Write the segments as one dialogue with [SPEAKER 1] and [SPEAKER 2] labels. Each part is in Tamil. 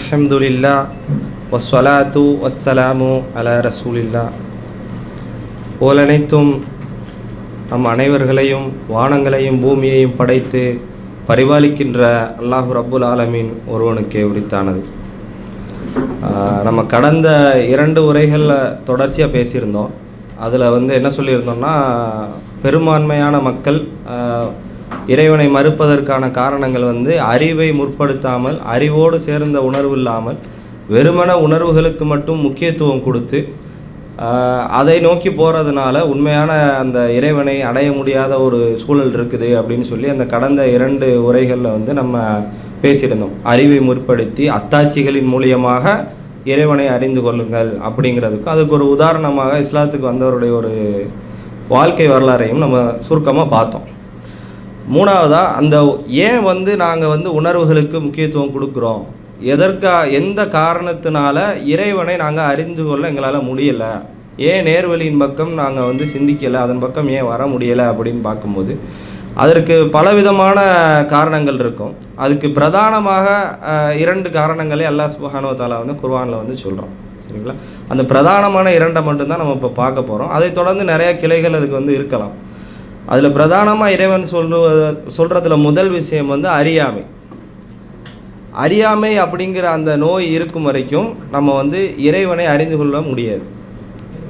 [SPEAKER 1] அலஹம்துல்லா வஸ்வலாத்து வஸ்ஸலாமு அல ரசூலில்லா போலனைத்தும் நம் அனைவர்களையும் வானங்களையும் பூமியையும் படைத்து பரிபாலிக்கின்ற அல்லாஹு ரப்புல் ஆலமீன் ஒருவனுக்கே உரித்தானது. நம்ம கடந்த இரண்டு உரைகளில் தொடர்ச்சியாக பேசியிருந்தோம். அதில் வந்து என்ன சொல்லியிருந்தோம்னா பெரும்பான்மையான மக்கள் இறைவனை மறுப்பதற்கான காரணங்கள் வந்து அறிவை முற்படுத்தாமல் அறிவோடு சேர்ந்த உணர்வு இல்லாமல் வெறுமன உணர்வுகளுக்கு மட்டும் முக்கியத்துவம் கொடுத்து அதை நோக்கி போகிறதுனால உண்மையான அந்த இறைவனை அடைய முடியாத ஒரு சூழல் இருக்குது அப்படின்னு சொல்லி அந்த கடந்த இரண்டு உரைகளில் வந்து நம்ம பேசியிருந்தோம். அறிவை முற்படுத்தி அத்தாட்சிகளின் மூலியமாக இறைவனை அறிந்து கொள்ளுங்கள் அப்படிங்கிறதுக்கும் அதுக்கு ஒரு உதாரணமாக இஸ்லாத்துக்கு வந்தவருடைய ஒரு வாழ்க்கை வரலாறையும் நம்ம சுருக்கமாக பார்த்தோம். மூணாவதாக அந்த ஏன் வந்து நாங்கள் வந்து உணர்வுகளுக்கு முக்கியத்துவம் கொடுக்குறோம்? எதற்கா எந்த காரணத்தினால இறைவனை நாங்கள் அறிந்து கொள்ள எங்களால் முடியலை? ஏன் நேர்வழியின் பக்கம் நாங்கள் வந்து சிந்திக்கலை? அதன் பக்கம் ஏன் வர முடியலை? அப்படின்னு பார்க்கும்போது அதற்கு பலவிதமான காரணங்கள் இருக்கும். அதுக்கு பிரதானமாக இரண்டு காரணங்களே அல்லாஹ் சுபஹானு தாலா வந்து குர்வானில் வந்து சொல்கிறோம் சரிங்களா? அந்த பிரதானமான இரண்டை மட்டும்தான் நம்ம இப்போ பார்க்க போகிறோம் அதை தொடர்ந்து நிறையா கிளைகள் அதுக்கு வந்து இருக்கலாம். அதில் பிரதானமாக இறைவன் சொல்லுவ சொல்கிறதுல முதல் விஷயம் வந்து அறியாமை. அறியாமை அப்படிங்கிற அந்த நோய் இருக்கும் வரைக்கும் நம்ம வந்து இறைவனை அறிந்து கொள்ள முடியாது.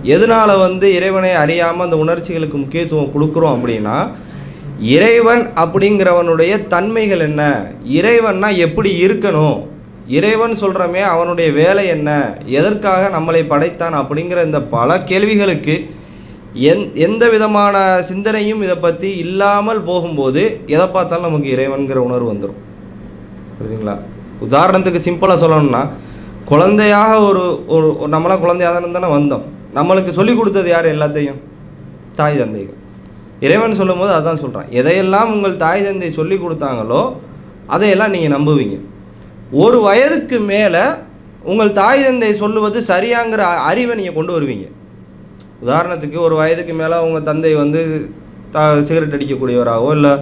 [SPEAKER 1] எதனால் வந்து இறைவனை அறியாமல் அந்த உணர்ச்சிகளுக்கு முக்கியத்துவம் கொடுக்குறோம் அப்படின்னா இறைவன் அப்படிங்கிறவனுடைய தன்மைகள் என்ன? இறைவன்னா எப்படி இருக்கணும்? இறைவன் சொல்கிறமே அவனுடைய வேலை என்ன? எதற்காக நம்மளை படைத்தான்? அப்படிங்கிற இந்த பல கேள்விகளுக்கு எந் எந்த விதமான சிந்தனையும் இதை பற்றி இல்லாமல் போகும்போது எதை பார்த்தாலும் நமக்கு இறைவன்கிற உணர்வு வந்துடும் புரியுதுங்களா? உதாரணத்துக்கு சிம்பிளாக சொல்லணும்னா குழந்தையாக ஒரு ஒரு ஒரு நம்மளாம் குழந்தையாக தானே தானே வந்தோம். நம்மளுக்கு சொல்லிக் கொடுத்தது யார்? எல்லாத்தையும். தாய் தந்தைகள். இறைவன் சொல்லும்போது அதான் சொல்கிறான் எதையெல்லாம் உங்கள் தாய் தந்தை சொல்லி கொடுத்தாங்களோ அதையெல்லாம் நீங்கள் நம்புவீங்க. ஒரு வயதுக்கு மேலே உங்கள் தாய் தந்தை சொல்லுவது சரியாங்கிற அறிவை நீங்கள் கொண்டு வருவீங்க. உதாரணத்துக்கு ஒரு வயதுக்கு மேலே உங்கள் தந்தை வந்து த சிகரெட் அடிக்கக்கூடியவராகவோ இல்லை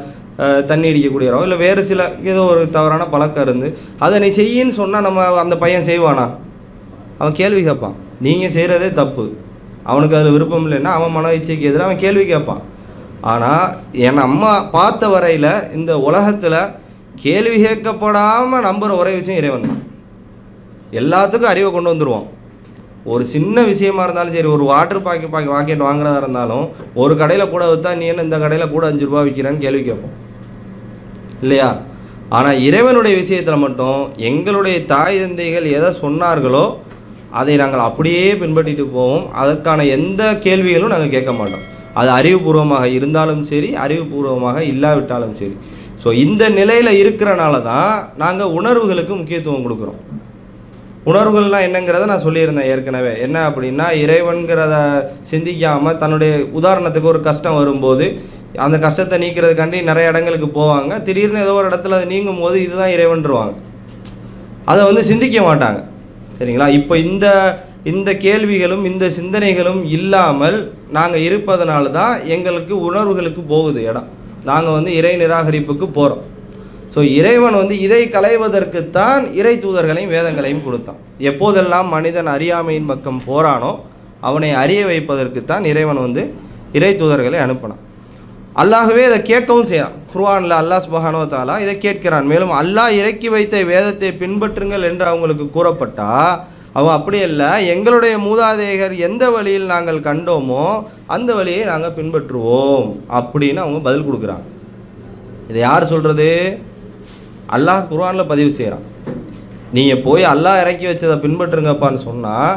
[SPEAKER 1] தண்ணி அடிக்கக்கூடியவராகவோ இல்லை வேறு சில ஏதோ ஒரு தவறான பழக்கம் இருந்து அதை நீ செய்யின்னு சொன்னால் நம்ம அந்த பையன் செய்வானா? அவன் கேள்வி கேட்பான். நீங்கள் செய்கிறதே தப்பு. அவனுக்கு அதில் விருப்பம் இல்லைன்னா அவன் மன இச்சைக்கு எதிராக அவன் கேள்வி கேட்பான். ஆனால் என் அம்மா பார்த்த வரையில் இந்த உலகத்தில் கேள்வி கேட்கப்படாமல் நம்புகிற ஒரே விஷயம் இறைவன் தான். எல்லாத்துக்கும் அறிவை கொண்டு வந்துடுவான் ஒரு சின்ன விஷயமா இருந்தாலும் சரி ஒரு வாட்டர் பாக்கெட் பாக்கெட் பாக்கெட் வாங்குறதா இருந்தாலும் ஒரு கடையில் கூட விற்றா நீ என்ன இந்த கடையில் கூட அஞ்சு ரூபா விற்கிறேன்னு கேள்வி கேட்போம். இல்லையா? ஆனால் இறைவனுடைய விஷயத்தில் மட்டும் எங்களுடைய தாய் தந்தைகள் எதை சொன்னார்களோ அதை நாங்கள் அப்படியே பின்பற்றிட்டு போவோம். அதற்கான எந்த கேள்விகளும் நாங்கள் கேட்க மாட்டோம். அது அறிவுபூர்வமாக இருந்தாலும் சரி அறிவுபூர்வமாக இல்லாவிட்டாலும் சரி. ஸோ இந்த நிலையில் இருக்கிறனால தான் நாங்கள் உணர்வுகளுக்கு முக்கியத்துவம் கொடுக்குறோம். உணர்வுகள்லாம் என்னங்கிறத நான் சொல்லியிருந்தேன் ஏற்கனவே. என்ன அப்படின்னா இறைவன்கிறத சிந்திக்காமல் தன்னுடைய உதாரணத்துக்கு ஒரு கஷ்டம் வரும்போது அந்த கஷ்டத்தை நீக்கிறதுக்காண்டி நிறைய இடங்களுக்கு போவாங்க. திடீர்னு ஏதோ ஒரு இடத்துல அது நீங்கும் போது இதுதான் இறைவன்ருவாங்க. அதை வந்து சிந்திக்க மாட்டாங்க. சரிங்களா? இப்போ இந்த இந்த கேள்விகளும் இந்த சிந்தனைகளும் இல்லாமல் நாங்கள் இருப்பதனால தான் எங்களுக்கு உணர்வுகளுக்கு போகுது இடம். நாங்கள் வந்து இறை நிராகரிப்புக்கு போகிறோம் ஸோ இறைவன் வந்து இதை களைவதற்குத்தான் இறை தூதர்களையும் வேதங்களையும் கொடுத்தான். எப்போதெல்லாம் மனிதன் அறியாமையின் பக்கம் போறானோ அவனை அறிய வைப்பதற்குத்தான் இறைவன் வந்து இறை தூதர்களை அனுப்பினான். அல்லாகவே இதை கேட்கவும் செய்கிறான். குர்வானில் அல்லாஹ் சுபஹானோ தாலா இதை கேட்கிறான். மேலும் அல்லாஹ் இறக்கி வைத்த வேதத்தை பின்பற்றுங்கள் என்று அவங்களுக்கு கூறப்பட்டால் அவன் அப்படி இல்லை எங்களுடைய மூதாதையர் எந்த வழியில் நாங்கள் கண்டோமோ அந்த வழியை நாங்கள் பின்பற்றுவோம் அப்படின்னு அவங்க பதில் கொடுக்குறாங்க. இதை யார் சொல்கிறது அல்லாஹ் குர்ஆனில் பதிவு செய்கிறான் நீங்கள் போய் அல்லாஹ் இறக்கி வச்சதை பின்பற்றுங்கப்பான்னு சொன்னால்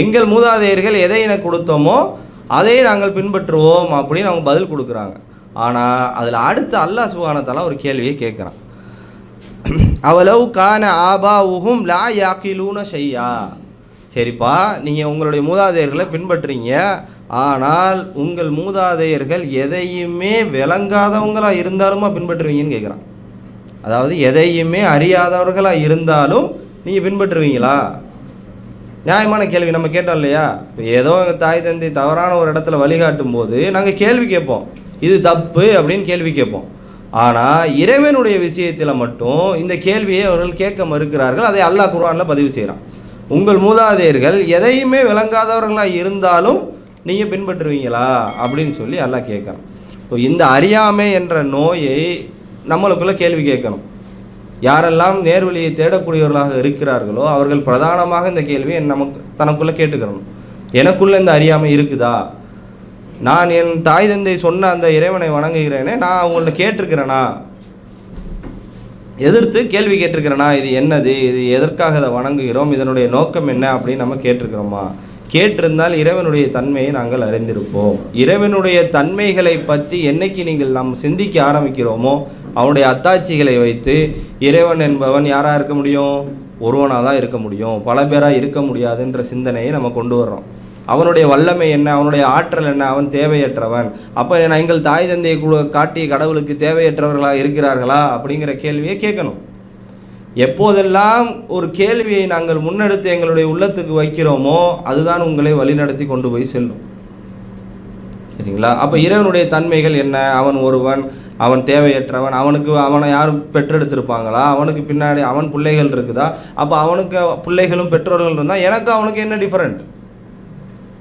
[SPEAKER 1] எங்கள் மூதாதையர்கள் எதை எனக்கு கொடுத்தோமோ அதை நாங்கள் பின்பற்றுவோம் அப்படின்னு அவங்க பதில் கொடுக்குறாங்க. ஆனால் அதில் அடுத்து அல்லாஹ் சுபானத்தால ஒரு கேள்வியை கேட்குறான். அவ்வளவு கான உகும் லா யாக்கிலூன செய்யா சரிப்பா நீங்கள் உங்களுடைய மூதாதையர்களை பின்பற்றுறீங்க. ஆனால் உங்கள் மூதாதையர்கள் எதையுமே விளங்காதவங்களாக இருந்தாலுமா பின்பற்றுவீங்கன்னு கேட்குறான். அதாவது எதையுமே அறியாதவர்களாக இருந்தாலும் நீங்கள் பின்பற்றுவீங்களா? நியாயமான கேள்வி நம்ம கேட்டோம் இல்லையா? இப்போ ஏதோ எங்கள் தாய் தந்தை தவறான ஒரு இடத்துல வழிகாட்டும் போது நாங்கள் கேள்வி கேட்போம். இது தப்பு அப்படின்னு கேள்வி கேட்போம். ஆனால் இறைவனுடைய விஷயத்தில் மட்டும் இந்த கேள்வியை அவர்கள் கேட்க மறுக்கிறார்கள். அதை அல்லாஹ் குர்ஆனில் பதிவு செய்கிறான் உங்கள் மூதாதையர்கள் எதையுமே விளங்காதவர்களாக இருந்தாலும் நீங்கள் பின்பற்றுவீங்களா? அப்படின்னு சொல்லி அல்லாஹ் கேட்குறான். இப்போ இந்த அறியாமை என்ற நோயை நம்மளுக்குள்ள கேள்வி கேட்கணும். யாரெல்லாம் நேர்வழியை தேடக்கூடியவர்களாக இருக்கிறார்களோ அவர்கள் பிரதானமாக இந்த கேள்வியை நமக்கு தனக்குள்ளே கேட்டுக்கிறணும் எனக்குள்ளே இந்த அறியாமை இருக்குதா? நான் என் தாய் தந்தை சொன்ன அந்த இறைவனை வணங்குகிறேனே நான் அவங்கள்ட்ட கேட்டிருக்கிறேனா? எதிர்த்து கேள்வி கேட்டிருக்கிறேனா? இது என்னது? இது எதற்காக இதை வணங்குகிறோம்? இதனுடைய நோக்கம் என்ன அப்படின்னு நம்ம கேட்டிருக்கிறோமா? கேட்டிருந்தால் இறைவனுடைய தன்மையை நாங்கள் அறிந்திருப்போம். இறைவனுடைய தன்மைகளை பற்றி என்னைக்கு நீங்கள் நாம் சிந்திக்க ஆரம்பிக்கிறோமோ அவனுடைய அத்தாட்சிகளை வைத்து இறைவன் என்பவன் யாராக இருக்க முடியும்? ஒருவனாக தான் இருக்க முடியும். பல பேராக இருக்க முடியாதுன்ற சிந்தனையை நம்ம கொண்டு வர்றோம். அவனுடைய வல்லமை என்ன? அவனுடைய ஆற்றல் என்ன? அவன் தேவையற்றவன். அப்போ நான் எங்கள் தாய் தந்தையை கூட காட்டிய கடவுளுக்கு தேவையற்றவர்களாக இருக்கிறார்களா? அப்படிங்கிற கேள்வியை கேட்கணும். எப்போதெல்லாம் ஒரு கேள்வியை நாங்கள் முன்னெடுத்து எங்களுடைய உள்ளத்துக்கு வைக்கிறோமோ அதுதான் உங்களை வழிநடத்தி கொண்டு போய் செல்லும். சரிங்களா? அப்போ இறைவனுடைய தன்மைகள் என்ன? அவன் ஒருவன் அவன் தேவையற்றவன் அவனுக்கு அவனை யாரும் பெற்றெடுத்திருப்பாங்களா? அவனுக்கு பின்னாடி அவன் பிள்ளைகள் இருக்குதா? அப்போ அவனுக்கு பிள்ளைகளும் பெற்றோர்கள் இருந்தால் எனக்கு அவனுக்கு என்ன டிஃப்ரெண்ட்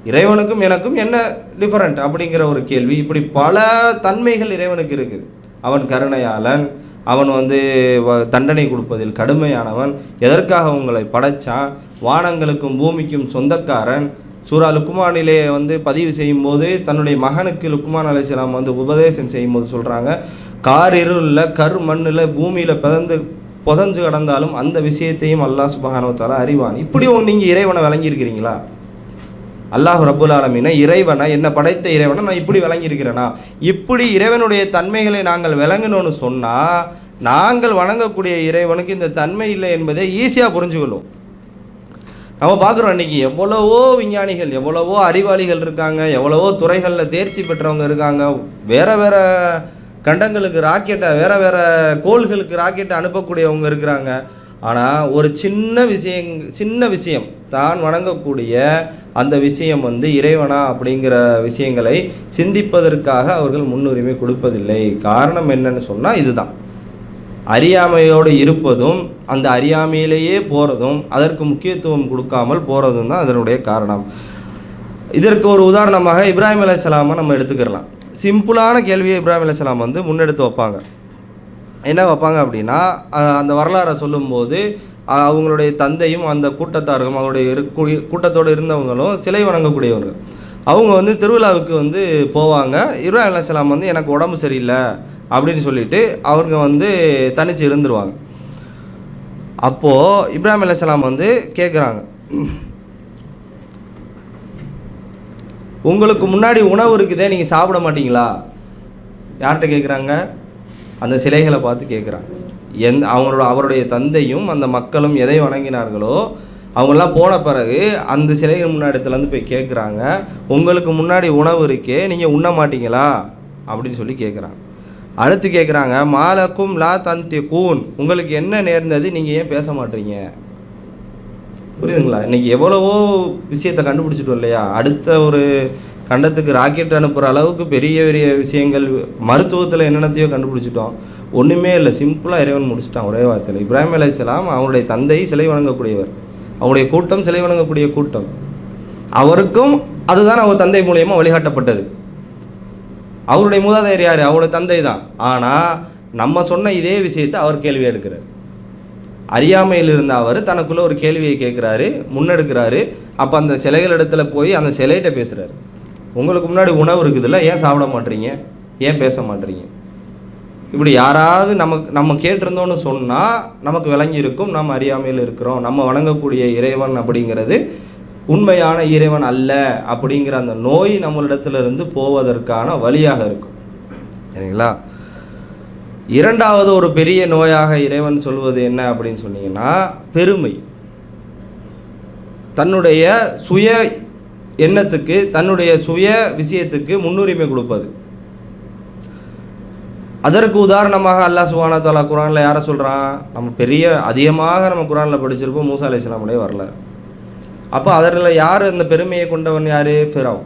[SPEAKER 1] இறைவனுக்கும் எனக்கும் என்ன டிஃப்ரெண்ட் அப்படிங்கிற ஒரு கேள்வி. இப்படி பல தன்மைகள் இறைவனுக்கு இருக்குது. அவன் கருணையாளன் அவன் வந்து வ- தண்டனை கொடுப்பதில் கடுமையானவன் எதற்காக உங்களை படைச்சான்? வானங்களுக்கும் பூமிக்கும் சொந்தக்காரன் சூரா லுக்குமானிலே வந்து பதிவு செய்யும்போது தன்னுடைய மகனுக்கு லுக்குமான் அலிஸ்லாம் வந்து உபதேசம் செய்யும்போது சொல்கிறாங்க கார் இருளில் கரு மண்ணில் பூமியில் பிறந்து புதஞ்சு கடந்தாலும் அந்த விஷயத்தையும் அல்லாஹ் சுபஹானஹு அறிவான். இப்படி நீங்கள் இறைவனை விளங்கியிருக்கிறீங்களா அல்லாஹ் ரபுல் ஆலமீனை இறைவனை என்ன படைத்த இறைவனை நான் இப்படி விளங்கியிருக்கிறேனா இப்படி இறைவனுடைய தன்மைகளை நாங்கள் விளங்கணும்னு சொன்னால் நாங்கள் வணங்கக்கூடிய இறைவனுக்கு இந்த தன்மை இல்லை என்பதை ஈஸியாக புரிஞ்சுக்கொள்ளும். நம்ம பார்க்குறோம் இன்னைக்கு எவ்வளவோ விஞ்ஞானிகள் எவ்வளவோ அறிவாளிகள் இருக்காங்க எவ்வளவோ துறைகளில் தேர்ச்சி பெற்றவங்க இருக்காங்க. வேறு வேறு கண்டங்களுக்கு ராக்கெட்டை வேறு வேறு கோள்களுக்கு ராக்கெட்டை அனுப்பக்கூடியவங்க இருக்கிறாங்க. ஆனால் ஒரு சின்ன விஷயங் சின்ன விஷயம் தான் வணங்கக்கூடிய அந்த விஷயம் வந்து இறைவனா அப்படிங்கிற விஷயங்களை சிந்திப்பதற்காக அவர்கள் முன்னுரிமை கொடுப்பதில்லை. காரணம் என்னன்னு சொன்னால் இதுதான். அறியாமையோடு இருப்பதும் அந்த அறியாமையிலேயே போகிறதும் அதற்கு முக்கியத்துவம் கொடுக்காமல் போகிறதும் தான் அதனுடைய காரணம். இதற்கு ஒரு உதாரணமாக இப்ராஹிம் அலைஹிஸ்ஸலாமை நம்ம எடுத்துக்கிடலாம். சிம்பிளான கேள்வியை இப்ராஹிம் அலைஹிஸ்ஸலாம் வந்து முன்னெடுத்து வைப்பாங்க. என்ன வைப்பாங்க அப்படின்னா அந்த வரலாறை சொல்லும்போது அவங்களுடைய தந்தையும் அந்த கூட்டத்தார்களும் அவருடைய இரு- கூட்டத்தோடு இருந்தவங்களும் சிலை வணங்கக்கூடியவர்கள். அவங்க வந்து திருவிழாவுக்கு வந்து போவாங்க. இப்ராஹிம் அலைஹிஸ்ஸலாம் வந்து எனக்கு உடம்பு சரியில்லை அப்படின்னு சொல்லிட்டு அவங்க வந்து தனிச்சு இருந்துருவாங்க. அப்போது இப்ராஹிம் அலைஹிஸ்ஸலாம் வந்து கேட்குறாங்க உங்களுக்கு முன்னாடி உணவு இருக்குதே நீங்கள் சாப்பிட மாட்டிங்களா? யார்கிட்ட கேட்குறாங்க அந்த சிலைகளை பார்த்து கேட்குறாங்க எந் அவங்களோட அவருடைய தந்தையும் அந்த மக்களும் எதை வணங்கினார்களோ அவங்கெல்லாம் போன பிறகு அந்த சிலைகள் முன்னாடித்துலேருந்து போய் கேட்குறாங்க. உங்களுக்கு முன்னாடி உணவு இருக்கே நீங்கள் உண்ண மாட்டீங்களா? அப்படின்னு சொல்லி கேட்குறாங்க. அடுத்து கேட்குறாங்க மாலக்கும் லா தந்தி கூன் உங்களுக்கு என்ன நேர்ந்தது? நீங்கள் ஏன் பேச மாட்டீங்க? புரியுதுங்களா? இன்றைக்கி எவ்வளவோ விஷயத்தை கண்டுபிடிச்சிட்டோம் இல்லையா? அடுத்த ஒரு கண்டத்துக்கு ராக்கெட் அனுப்புகிற அளவுக்கு பெரிய பெரிய விஷயங்கள் மருத்துவத்தில் என்னென்னத்தையோ கண்டுபிடிச்சிட்டோம். ஒன்றுமே இல்லை. சிம்பிளாக இறைவன் முடிச்சிட்டான். ஒரே வார்த்தையில். இப்ராஹிம் அலையாம் அவருடைய தந்தை சிலை வணங்கக்கூடியவர். அவருடைய கூட்டம் சிலை வணங்கக்கூடிய கூட்டம். அவருக்கும் அதுதான் அவர் தந்தை மூலியமாக வழிகாட்டப்பட்டது. அவருடைய மூதாதையர் யார்? அவருடைய தந்தை தான். ஆனால் நம்ம சொன்ன இதே விஷயத்தை அவர் கேள்வி எடுக்கிறார். அறியாமையில் இருந்த அவர் தனக்குள்ளே ஒரு கேள்வியை கேட்குறாரு முன்னெடுக்கிறாரு. அப்போ அந்த சிலைகள் இடத்துல போய் அந்த சிலைகிட்ட பேசுகிறார் உங்களுக்கு முன்னாடி உணவு இருக்குதுல்ல? ஏன் சாப்பிட மாட்டீங்க? ஏன் பேச மாட்டீங்க? இப்படி யாராவது நமக்கு நம்ம கேட்டிருந்தோன்னு சொன்னால் நமக்கு விளங்கியிருக்கும் நாம் நம்ம அறியாமையில் இருக்கிறோம். நம்ம வணங்கக்கூடிய இறைவன் அப்படிங்கிறது உண்மையான இறைவன் அல்ல அப்படிங்கிற அந்த நோய் நம்மளிடத்துலேருந்து போவதற்கான வழியாக இருக்கும். சரிங்களா? இரண்டாவது ஒரு பெரிய நோயாக இறைவன் சொல்வது என்ன அப்படின்னு சொன்னீங்கன்னா பெருமை. தன்னுடைய சுய எண்ணத்துக்கு தன்னுடைய சுய விஷயத்துக்கு முன்னுரிமை கொடுப்பது. அதற்கு உதாரணமாக அல்லாஹ் சுபானா தாலா குரானில் யாரை சொல்கிறான் நம்ம பெரிய அதிகமாக நம்ம குரானில் படிச்சிருப்போம் மூசா அலி இஸ்லாமுடைய வரல அப்போ அதில் யார் அந்த பெருமையை கொண்டவன் யார்? ஃபிராவ்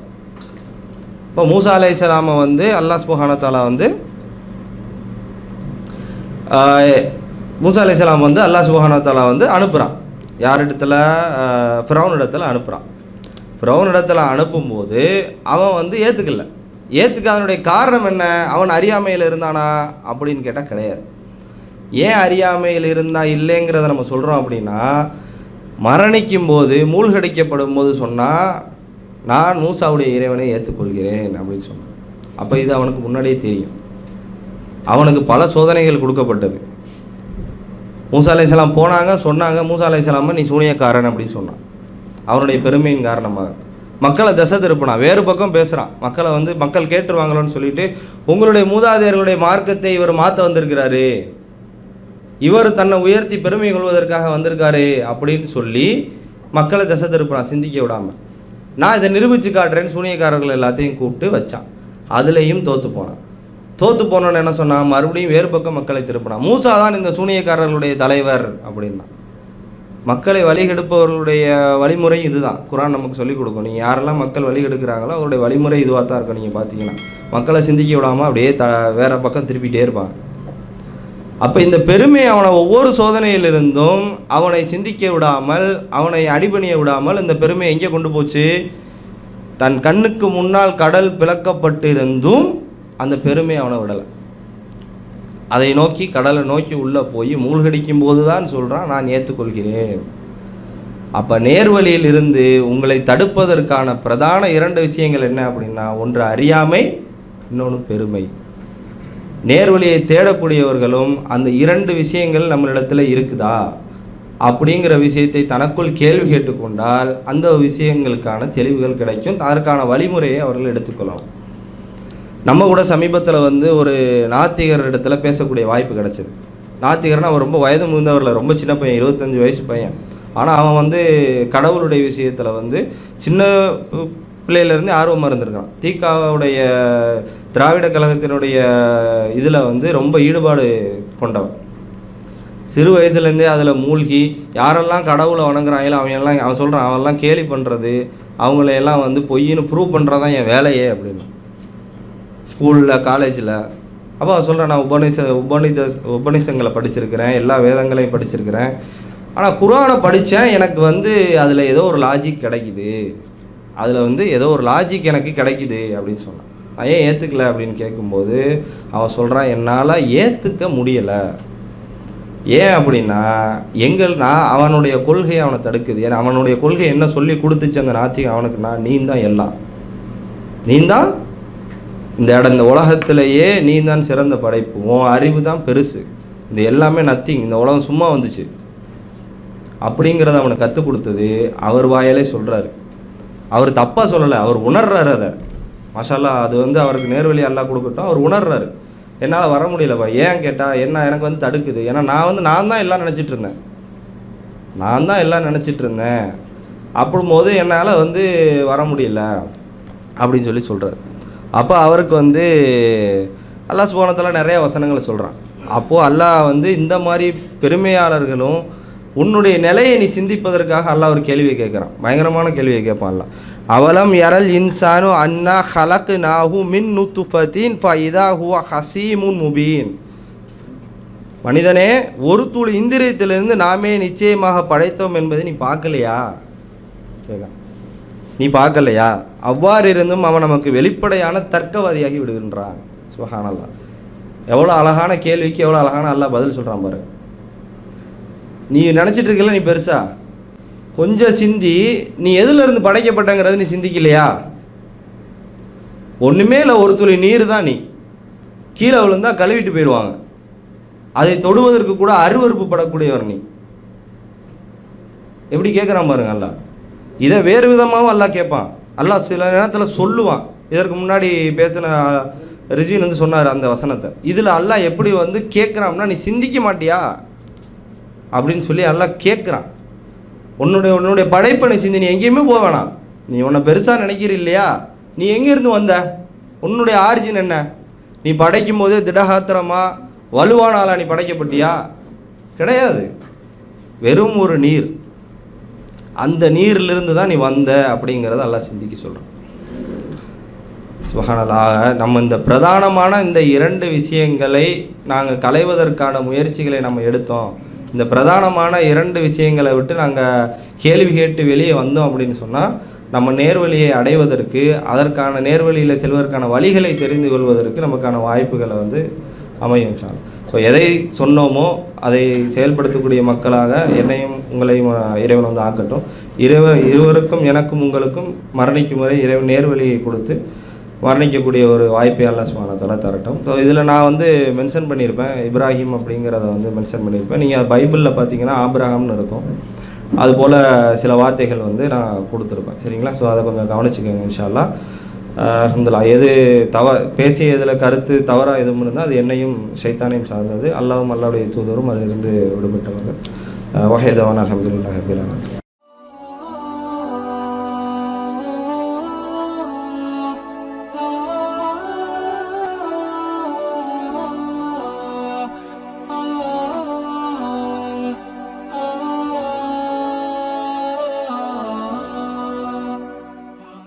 [SPEAKER 1] இப்போ மூசா அலை இஸ்லாமை வந்து அல்லாஹ் சுபானா தாலா வந்து மூசா மூசா இஸ்லாம் வந்து அல்லாஹ் சுபஹானஹு தாலா வந்து அனுப்புகிறான் யார் இடத்துல? ஃபிரௌன் இடத்துல அனுப்புகிறான் ஃபிரௌன் இடத்துல அனுப்பும்போது அவன் வந்து ஏற்றுக்கல ஏற்றுக்காதனுடைய காரணம் என்ன? அவன் அறியாமையில் இருந்தானா? அப்படின்னு கேட்டால் கிடையாது. ஏன் அறியாமையில் இருந்தா இல்லைங்கிறத நம்ம சொல்கிறோம் அப்படின்னா மரணிக்கும் போது மூழ்கடிக்கப்படும் போது சொன்னால் நான் மூசாவுடைய இறைவனை ஏற்றுக்கொள்கிறேன் அப்படின்னு சொன்னான். அப்போ இது அவனுக்கு முன்னாடியே தெரியும். அவனுக்கு பல சோதனைகள் கொடுக்கப்பட்டது. மூசா அலைஹிஸ்ஸலாம் போனாங்க சொன்னாங்க மூசா அலைஹிஸ்ஸலாம நீ சூனியக்காரன் அப்படின்னு சொன்னான். அவனுடைய பெருமையின் காரணமாக. மக்களை திசை திருப்பினான் வேறு பக்கம் பேசுகிறான் மக்களை வந்து மக்கள் கேட்டுருவாங்களோன்னு சொல்லிட்டு உங்களுடைய மூதாதையர்களுடைய மார்க்கத்தை இவர் மாற்ற வந்திருக்கிறாரு. இவர் தன்னை உயர்த்தி பெருமை கொள்வதற்காக வந்திருக்காரு அப்படின்னு சொல்லி மக்களை திசை திருப்பினான் சிந்திக்க விடாமல் நான் இதை நிரூபித்து காட்டுறேன்னு சூனியக்காரர்கள் எல்லாத்தையும் கூப்பிட்டு வச்சான். அதுலேயும் தோற்று போனான். தோற்று போனோன்னு என்ன சொன்னான்? மறுபடியும் வேறு பக்கம் மக்களை திருப்பினான். மூசா தான் இந்த சூனியக்காரர்களுடைய தலைவர் அப்படின்னா. மக்களை வழிகெடுப்பவர்களுடைய வழிமுறை இதுதான். குரான் நமக்கு சொல்லிக் கொடுக்கும். நீங்கள் யாரெல்லாம் மக்கள் வழிகெடுக்கிறாங்களோ அவருடைய வழிமுறை இதுவாக தான் இருக்கும் நீங்கள் பார்த்தீங்கன்னா மக்களை சிந்திக்க விடாமல் அப்படியே த வேறு பக்கம் திருப்பிகிட்டே இருப்பாங்க. அப்போ இந்த பெருமை அவனை ஒவ்வொரு சோதனையிலிருந்தும் அவனை சிந்திக்க விடாமல் அவனை அடிபணிய விடாமல் இந்த பெருமை எங்கே கொண்டு போச்சு? தன் கண்ணுக்கு முன்னால் கடல் பிளக்கப்பட்டிருந்தும் அந்த பெருமை அவனை விடலை. அதை நோக்கி கடலை நோக்கி உள்ளே போய் மூழ்கடிக்கும் போது தான் சொல்கிறான் நான் ஏற்றுக்கொள்கிறேன் அப்போ நேர்வழியில் இருந்து உங்களை தடுப்பதற்கான பிரதான இரண்டு விஷயங்கள் என்ன அப்படின்னா ஒன்று அறியாமை இன்னொன்று பெருமை. நேர்வழியை தேடக்கூடியவர்களும் அந்த இரண்டு விஷயங்கள் நம்மளிடத்தில் இருக்குதா அப்படிங்கிற விஷயத்தை தனக்குள் கேள்வி கேட்டுக்கொண்டால் அந்த விஷயங்களுக்கான தெளிவுகள் கிடைக்கும். அதற்கான வழிமுறையை அவர்கள் எடுத்துக்கொள்ளலாம். நம்ம கூட சமீபத்தில் வந்து ஒரு நாத்திகர் இடத்துல பேசக்கூடிய வாய்ப்பு கிடச்சிது. நாத்திகர்னா அவன் ரொம்ப வயது முதிர்ந்தவரில் ரொம்ப சின்ன பையன் இருபத்தஞ்சி வயசு பையன். ஆனால் அவன் வந்து கடவுளுடைய விஷயத்தில் வந்து சின்ன பிள்ளையிலேருந்து ஆர்வமாக இருந்திருக்கான். தீகாவுடைய திராவிட கழகத்தினுடைய இதில் வந்து ரொம்ப ஈடுபாடு கொண்டவன். சிறு வயசுலேருந்தே அதில் மூழ்கி யாரெல்லாம் கடவுளை வணங்குறாங்களோ அவன் எல்லாம் அவன் சொல்கிறான் அவன்லாம் கேலி பண்ணுறது அவங்களையெல்லாம் வந்து பொய்ன்னு ப்ரூவ் பண்ணுறது தான் என் வேலையே அப்படின்னு. ஸ்கூலில் காலேஜில் அப்போ அவள் சொல்கிறேன் நான் உபநிஷ உபநித உபநிஷங்களை படிச்சிருக்கிறேன். எல்லா வேதங்களையும் படிச்சிருக்கிறேன். ஆனால் குரானை படித்தேன் எனக்கு வந்து அதில் ஏதோ ஒரு லாஜிக் கிடைக்குது. அதில் வந்து ஏதோ ஒரு லாஜிக் எனக்கு கிடைக்குது அப்படின்னு சொன்னான். நான் ஏன் ஏற்றுக்கல அப்படின்னு கேட்கும்போது அவன் சொல்கிறான் என்னால் ஏற்றுக்க முடியலை. ஏன் அப்படின்னா எங்கள் நான் அவனுடைய கொள்கை அவனை தடுக்குது. ஏன்னா அவனுடைய கொள்கை என்ன சொல்லி கொடுத்துச்சு அந்த நாத்திகம் அவனுக்கு? நான் நீ தான் எல்லாம். நீ தான் இந்த இடம் இந்த உலகத்திலேயே நீ தான் சிறந்த படைப்பு. உன் அறிவு தான் பெருசு. இது எல்லாமே நத்திங் இந்த உலகம் சும்மா வந்துச்சு. அப்படிங்கிறத அவனுக்கு கற்றுக் கொடுத்தது அவர் வாயாலே சொல்கிறாரு அவர் தப்பாக சொல்லலை அவர் உணர்றாரு அதை. மசாலா அது வந்து அவருக்கு நேர்வழி எல்லாம் கொடுக்கட்டும் அவர் உணர்றாரு. என்னால் வர முடியலப்பா. ஏன் கேட்டால் என்ன எனக்கு வந்து தடுக்குது. ஏன்னா நான் வந்து நான் தான் எல்லாம் நினச்சிட்டு இருந்தேன். நான் தான் எல்லாம் நினச்சிட்டு இருந்தேன். அப்படிங்கும்போது என்னால் வந்து வர முடியல. அப்படின்னு சொல்லி சொல்கிறார் அப்போ அவருக்கு வந்து அல்லாஹ் சுபானத்தில் நிறைய வசனங்களை சொல்கிறான் அப்போது அல்லாஹ் வந்து இந்த மாதிரி பெருமையாளர்களும் உன்னுடைய நிலையை நீ சிந்திப்பதற்காக அல்லாஹ் ஒரு கேள்வியை கேட்குறான். பயங்கரமான கேள்வியை கேட்பான் அல்லாஹ். அவலம் எரல் இன்சானு அன்னா ஹலக் நாஹு மின் நுத்துஃபத்தின் ஃபைதா ஹுவா ஹசீமுன் முபீன். மனிதனே ஒரு துளி இந்திரியத்திலிருந்து நாமே நிச்சயமாக படைத்தோம் என்பதை நீ பார்க்கலையா? கேட்குறான். நீ பார்க்கலையா? அவ்வாறு இருந்தும் அவன் நமக்கு வெளிப்படையான தர்க்கவாதியாகி விடுகின்றான். சுபஹானல்லா. எவ்வளோ அழகான கேள்விக்கு எவ்வளோ அழகான அல்லாஹ் பதில் சொல்கிறான் பாரு. நீ நினச்சிட்டு இருக்கல நீ பெருசா? கொஞ்சம் சிந்தி நீ எதுலேருந்து படைக்கப்பட்டங்கிறது நீ சிந்திக்கலையா? ஒன்றுமே இல்லை ஒரு துளி நீர் தான் நீ. கீழே விழுந்தால் கழுவிட்டு போயிடுவாங்க. அதை தொடுவதற்கு கூட அருவறுப்பு படக்கூடியவர் நீ. எப்படி கேட்குறான் பாருங்க அல்லாஹ். இதை வேறு விதமாகவும் அல்லாஹ் கேட்பான். அல்லாஹ் சில நேரத்தில் சொல்லுவான். இதற்கு முன்னாடி பேசின ரிஸ்வின் வந்து சொன்னார் அந்த வசனத்தை. இதில் அல்லாஹ் எப்படி வந்து கேட்குறான்னா நீ சிந்திக்க மாட்டியா? அப்படின்னு சொல்லி எல்லாம் கேட்குறான். உன்னுடைய உன்னுடைய படைப்பை நீ சிந்தி நீ எங்கேயுமே போக வேணாம். நீ உன்னை பெருசாக நினைக்கிற இல்லையா? நீ எங்கேருந்து வந்த? உன்னுடைய ஆரிஜின் என்ன? நீ படைக்கும் போது திடகாத்திரமா வலுவான நீ படைக்கப்பட்டியா? கிடையாது. வெறும் ஒரு நீர். அந்த நீரிலிருந்து தான் நீ வந்த அப்படிங்கிறத எல்லாம் சிந்திக்க சொல்கிறான் சுபஹானல்லாஹ் நம்ம இந்த பிரதானமான இந்த இரண்டு விஷயங்களை நாங்கள் களைவதற்கான முயற்சிகளை நம்ம எடுத்தோம். இந்த பிரதானமான இரண்டு விஷயங்களை விட்டு நாங்கள் கேள்வி கேட்டு வெளியே வந்தோம் அப்படின்னு சொன்னால் நம்ம நேர்வழியை அடைவதற்கு அதற்கான நேர்வழியில் செல்வதற்கான வழிகளை தெரிந்து கொள்வதற்கு நமக்கான வாய்ப்புகளை வந்து அமையும் சார். ஸோ எதை சொன்னோமோ அதை செயல்படுத்தக்கூடிய மக்களாக என்னையும் உங்களையும் இறைவன் வந்து ஆக்கட்டும். இறைவ இருவருக்கும் எனக்கும் உங்களுக்கும் மரணிக்கும் வரை இறைவன் நேர்வழியை கொடுத்து வர்ணிக்கக்கூடிய ஒரு வாய்ப்பை அல்லா சுமானத்தால தரட்டும். ஸோ இதில் நான் வந்து மென்ஷன் பண்ணியிருப்பேன் இப்ராஹிம் அப்படிங்கிறத வந்து மென்ஷன் பண்ணியிருப்பேன் நீங்கள் பைபிளில் பார்த்தீங்கன்னா ஆபிரகாம்னு இருக்கும். அதுபோல் சில வார்த்தைகள் வந்து நான் கொடுத்துருப்பேன். சரிங்களா? ஸோ அதை கொஞ்சம் கவனிச்சுக்கோங்க இன்ஷால்லா அஹமதுல்லா எது தவ பேசிய இதில் கருத்து தவறாக எதுவும் இருந்தால் அது என்னையும் சைத்தானையும் சார்ந்தது. அல்லாவும் அல்லாவுடைய தூதரும் அதிலிருந்து விடுபட்டவர்கள். வகைதவான் அஹமதுல்லா ஹபிலான